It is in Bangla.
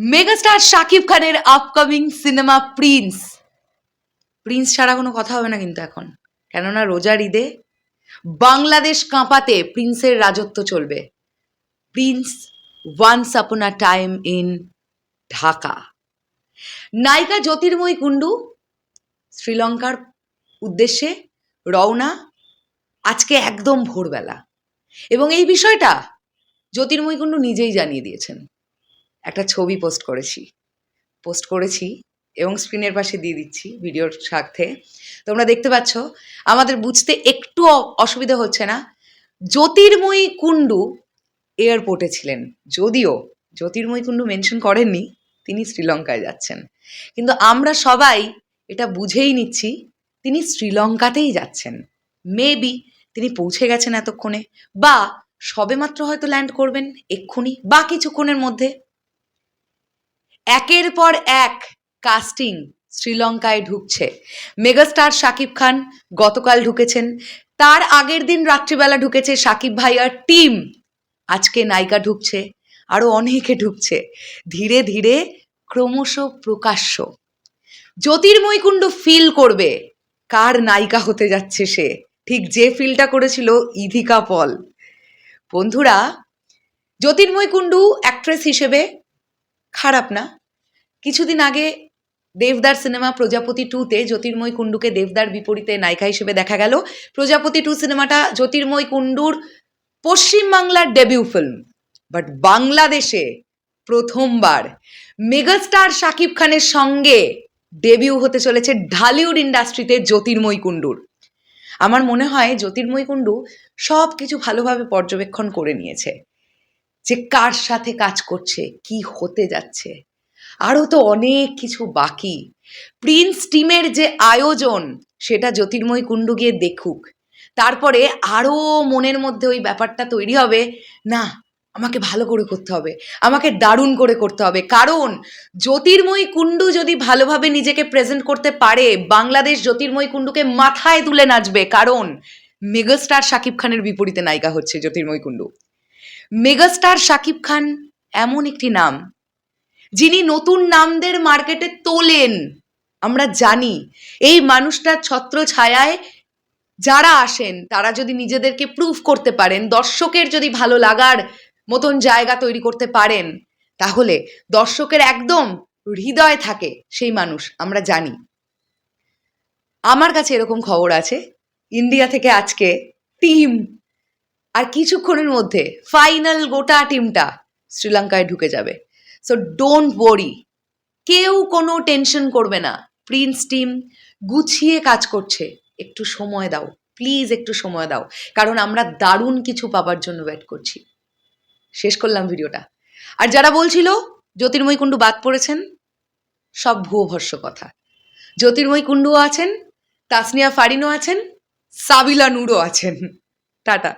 মেগাস্টার শাকিব খানের আপকামিং সিনেমা প্রিন্স প্রিন্স ছাড়া কোনো কথা হবে না কিন্তু এখন। কেননা রোজার ঈদে বাংলাদেশ কাঁপাতে প্রিন্সের রাজত্ব চলবে। Prince once upon a time in Dhaka. নায়িকা জ্যোতির্ময়ী কুণ্ডু শ্রীলঙ্কার উদ্দেশ্যে রওনা আজকে একদম ভোরবেলা। এবং এই বিষয়টা জ্যোতির্ময়ী কুণ্ডু নিজেই জানিয়ে দিয়েছেন। একটা ছবি পোস্ট করেছি। পোস্ট করেছি এবং স্ক্রিনের পাশে দিয়ে দিচ্ছি ভিডিওর সাথে তোমরা দেখতে পাচ্ছ, আমাদের বুঝতে একটু অসুবিধা হচ্ছে না। জ্যোতির্ময়ী কুণ্ডু এয়ারপোর্টে ছিলেন। যদিও জ্যোতির্ময়ী কুণ্ডু মেনশন করেননি, তিনি শ্রীলঙ্কায় যাচ্ছেন। কিন্তু আমরা সবাই এটা বুঝেই নিচ্ছি, তিনি শ্রীলঙ্কাতেই যাচ্ছেন। মেবি তিনি পৌঁছে গেছেন এতক্ষণে, বা সবেমাত্র হয়তো ল্যান্ড করবেন এক্ষুনি, বা কিছুক্ষণের মধ্যে একের পর এক কাস্টিং শ্রীলঙ্কায় ঢুকছে। মেগাস্টার শাকিব খান গতকাল ঢুকেছেন। তার আগের দিন রাত্রিবেলা ঢুকেছে শাকিব ভাইয়ার টিম আজকে নায়িকা ঢুকছে আরও অনেকে ঢুকছে। ধীরে ধীরে ক্রমশ প্রকাশ্য। জ্যোতির্ময় কুণ্ড ফিল করবে কার নায়িকা হতে যাচ্ছে সে। ঠিক যে ফিলটা করেছিল ইধিকা পল। বন্ধুরা, জ্যোতির্ময় কুণ্ডু অ্যাক্ট্রেস হিসেবে খারাপ না। কিছুদিন আগে দেবদার সিনেমা প্রজাপতি টুতে জ্যোতির্ময় কুণ্ডুকে দেবদার বিপরীতে নায়িকা হিসেবে দেখা গেল। প্রজাপতি টু সিনেমাটা জ্যোতির্ময় কুণ্ডুর পশ্চিমবাংলার ডেবিউ ফিল্ম বাট বাংলাদেশে প্রথমবার মেগাস্টার শাকিব খানের সঙ্গে ডেবিউ হতে চলেছে ঢালিউড ইন্ডাস্ট্রিতে জ্যোতির্ময় কুণ্ডুর। আমার মনে হয় জ্যোতির্ময় কুণ্ডু সব কিছু ভালোভাবে পর্যবেক্ষণ করে নিয়েছে। যে কার সাথে কাজ করছে, কি হতে যাচ্ছে আরও তো অনেক কিছু বাকি। প্রিন্স টিমের যে আয়োজন, সেটা জ্যোতির্ময় কুণ্ডু গিয়ে দেখুক। তারপরে আরও মনের মধ্যে ওই ব্যাপারটা তৈরি হবে, না, আমাকে ভালো করে করতে হবে, আমাকে দারুণ করে করতে হবে। কারণ জ্যোতির্ময়ী কুণ্ডু যদি ভালোভাবে নিজেকে প্রেজেন্ট করতে পারে, বাংলাদেশ জ্যোতির্ময়ী কুণ্ডুকে মাথায় তুলে নাচবে। কারণ মেগাস্টার শাকিব খানের বিপরীতে নায়িকা হচ্ছে জ্যোতির্ময়ী কুণ্ডু। মেগাস্টার শাকিব খান এমন একটি নাম যিনি নতুন নামদের মার্কেটে তোলেন, আমরা জানি। এই মানুষটার ছত্র ছায়ায় যারা আসেন, তারা যদি নিজেদেরকে প্রুফ করতে পারেন, দর্শকের যদি ভালো লাগার মতন জায়গা তৈরি করতে পারেন, তাহলে দর্শকের একদম হৃদয় থাকে সেই মানুষ, আমরা জানি। আমার কাছে এরকম খবর আছে, ইন্ডিয়া থেকে আজকে টিম আর কিছুক্ষণের মধ্যে ফাইনাল গোটা টিমটা শ্রীলঙ্কায় ঢুকে যাবে। সো ডোন্ট ওয়ারি কেউ কোনো টেনশন করবে না। প্রিন্স টিম গুছিয়ে কাজ করছে। একটু সময় দাও। প্লিজ একটু সময় দাও। কারণ আমরা দারুণ কিছু পাবার জন্য ওয়েট করছি। শেষ করলাম ভিডিওটা। আর যারা বলছিল, জ্যোতির্ময় কুণ্ডু বাদ পড়েছেন, সব ভুয়ো ভস্য কথা। জ্যোতির্ময় কুণ্ডুও আছেন, তাসনিয়া ফারিনও আছেন, সাবিলা নুরও আছেন। টাটা।